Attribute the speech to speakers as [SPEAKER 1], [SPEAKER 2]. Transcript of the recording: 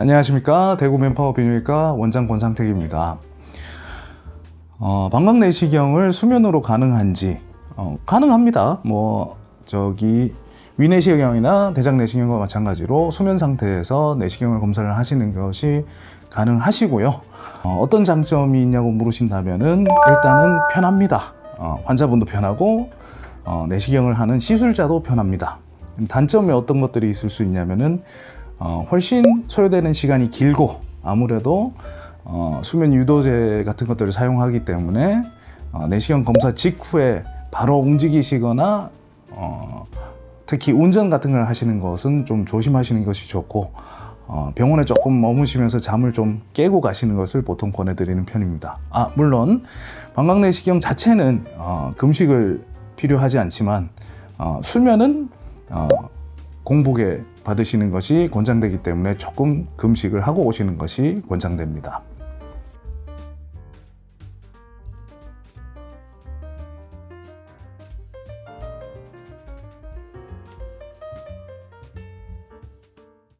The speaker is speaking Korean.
[SPEAKER 1] 안녕하십니까 대구 맨파워 비뇨기과 원장 권상택입니다. 어, 방광 내시경을 수면으로 가능한지 어, 가능합니다. 뭐 저기 위내시경이나 대장 내시경과 마찬가지로 수면 상태에서 내시경을 검사를 하시는 것이 가능하시고요. 어, 어떤 장점이 있냐고 물으신다면은 일단은 편합니다. 어, 환자분도 편하고 어, 내시경을 하는 시술자도 편합니다. 단점이 어떤 것들이 있을 수 있냐면은 어, 훨씬 소요되는 시간이 길고 아무래도 어, 수면 유도제 같은 것들을 사용하기 때문에 어, 내시경 검사 직후에 바로 움직이시거나 어, 특히 운전 같은 걸 하시는 것은 좀 조심하시는 것이 좋고 어, 병원에 조금 머무시면서 잠을 좀 깨고 가시는 것을 보통 권해드리는 편입니다. 아 물론 방광내시경 자체는 어, 금식을 필요하지 않지만 어, 수면은 어, 공복에 받으시는 것이 권장되기 때문에 조금 금식을 하고 오시는 것이 권장됩니다.